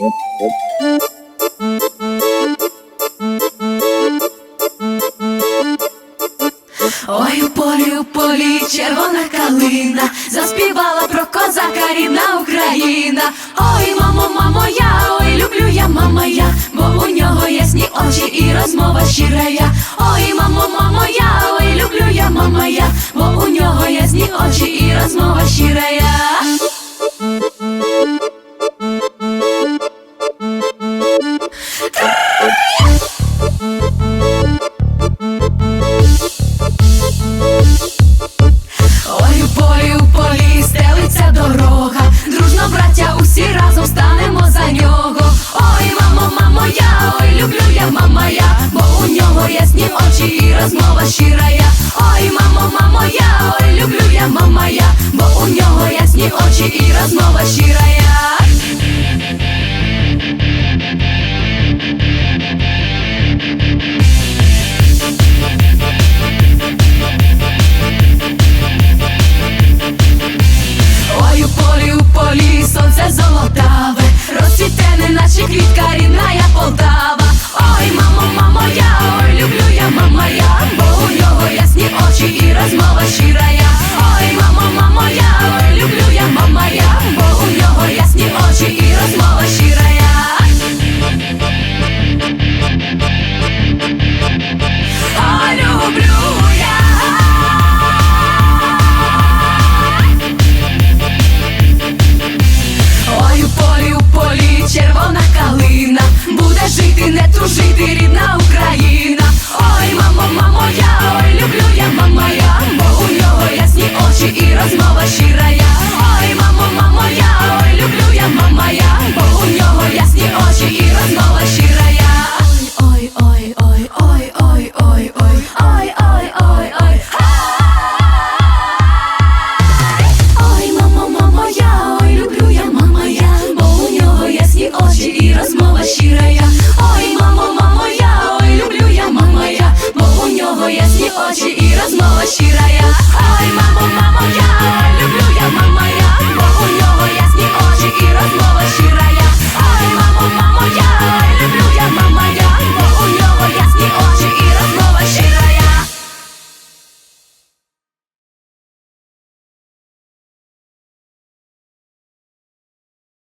Ой, у полі, у полі, червона калина, заспівала про козака рідна Україна. Ой, мамо, мамо, я, ой, люблю я, мама я, бо у нього ясні очі і розмова щира я. Ой, мамо, мамо, я, ой, люблю я, мама я, бо у нього ясні очі і розмова щира я. Ой, у полі, полі стелиться дорога, дружно, браття, усі разом станемо за нього. Ой, мамо, мамо, ой, люблю я, мама бо у нього ясні очі і розмова щира. Ой, мамо, мамо, ой, люблю я, мама я, бо у нього ясні очі і розмова щира. квітка рід.